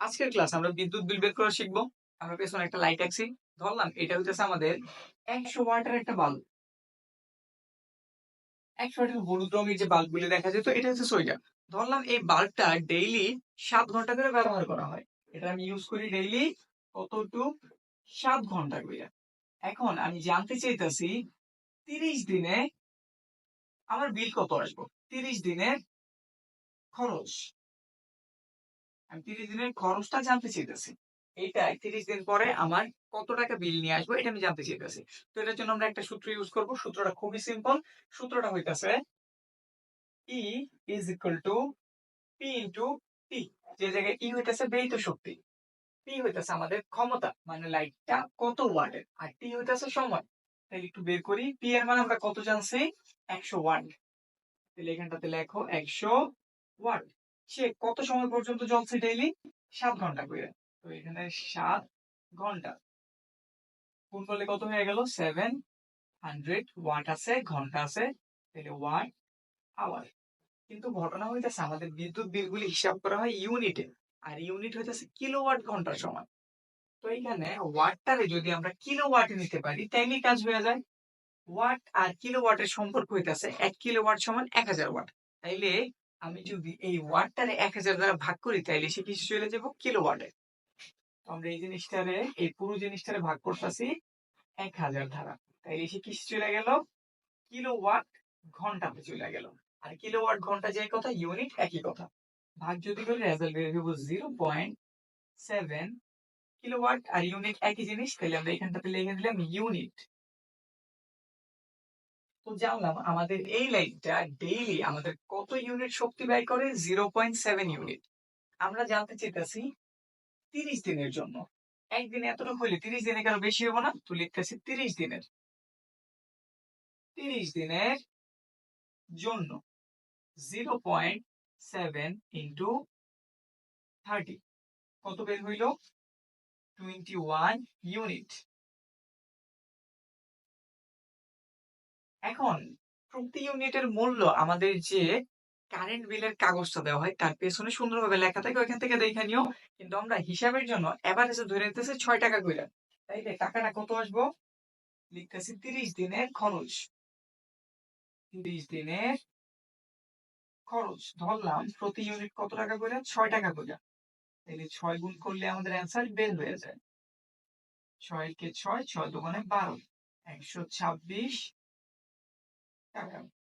আজকের ক্লাস আমরা বিদ্যুৎ বিল বের করা শিখব। আমরা পেছনে একটা লাইট আঁকছি। ধরলাম, এটা হইতেছে আমাদের একশো ওয়াটের একটা বাল্ব। একশো ওয়াটের হলুদ রঙের যে বাল্ব গুলি দেখা যেত, এটা হচ্ছে সোয়েটার। ধরলাম, এই বাল্বটা ডেইলি সাত ঘণ্টা করে ব্যবহার করা হয়। এটা আমি ইউজ করি ডেইলি কতটুকু? সাত ঘণ্টা করে। এখন আমি জানতে চাইতেছি, তিরিশ দিনে আমার বিল কত আসব? তিরিশ দিনের খরচ। আমি তিরিশ দিনের খরচটা জানতে চাইতেছি। এইটা তিরিশ দিন পরে আমার কত টাকা বিল নিয়ে আসব এটা আমি জানতে চাইতেছি। তো এটার জন্য আমরা একটা সূত্র ইউজ করব। সূত্রটা খুবই সিম্পল সূত্রটা হইতাছে E is equal to P into T যে জায়গায় ই হইতাছে ব্যয়িত শক্তি। পি হইতেছে আমাদের ক্ষমতা মানে লাইটটা কত ওয়াটের? আর টি হইতেছে সময়। তাহলে একটু বের করি। পি এর মানে আমরা কত জানছি? একশো ওয়াট। তাহলে এখানটাতে লেখো একশো ওয়াট। সে কত সময় পর্যন্ত জ্বলছে ডেইলি সাত ঘণ্টা করে। তো এখানে সাত ঘণ্টা। গুণ করলে কত হয়ে গেল? সেভেন হান্ড্রেড ওয়াট আছে, ঘণ্টা আছে। তাহলে ওয়াট আওয়ার কিন্তু ঘটনা হইতেছে, আমাদের বিদ্যুৎ বিলগুলি হিসাব করা হয় ইউনিটে আর ইউনিট হইতেছে কিলোওয়াট ঘণ্টার সময়। তো এইখানে ওয়াটটারে যদি আমরা কিলোওয়াটে নিতে পারি তাইলে কাজ হয়ে যায়। ওয়াট আর কিলোওয়াটের সম্পর্ক হইতেছে এক কিলোওয়াট সমান এক হাজার ওয়াট তাইলে আমি যদি এই ওয়াটটারে এক হাজার দ্বারা ভাগ করি, তাইলে সে কিছু চলে যাব? কিলোওয়াটে তো আমরা এই জিনিসটারে, এই পুরো জিনিসটারে ভাগ করতেছি এক হাজার দ্বারা। তাইলে সে কিসে চলে গেল? কিলোওয়াট ঘন্টাতে চলে গেল। আর কিলো ওয়াট ঘণ্টা যে কথা ইউনিট একই কথা। ভাগ যদি করি রেজাল্ট বের হইব জিরো পয়েন্ট সেভেন কিলোওয়াট আর ইউনিট একই জিনিস তাহলে আমরা এখানটাতে লিখে দিলাম ইউনিট তো জানলাম আমাদের এই লাইটটা ডেইলি আমাদের কত ইউনিট শক্তি ব্যয় করে? জিরো পয়েন্ট সেভেন ইউনিট আমরা জানতে চাইতেছি তিরিশ দিনের জন্য। একদিনে এতটুকু হইলে তিরিশ দিনে কেন বেশি হব না? তো লিখতেছি তিরিশ দিনের। তিরিশ দিনের জন্য zero point seven into thirty কত বের হইল? টোয়েন্টি ওয়ান ইউনিট এখন প্রতি ইউনিটের মূল্য আমাদের যে কারেন্ট বিলের কাগজটা দেওয়া হয়, তার পেছনে সুন্দরভাবে লেখা থাকে, ওইখান থেকে দেখে নিও। কিন্তু আমরা হিসাবের জন্য এভারেজে ধরে নিতেছি ছয় টাকা করে তাইলে টাকাটা কত আসব? লিখতেছি তিরিশ দিনের খরচ। তিরিশ দিনের খরচ ধরলাম প্রতি ইউনিট কত টাকা করে ছয় টাকা করে তাহলে ছয় গুণ করলে আমাদের অ্যান্সার বের হয়ে যায়। ছয় কে ছয় ছয় দোকানে বারো। একশো ছাব্বিশ টাকা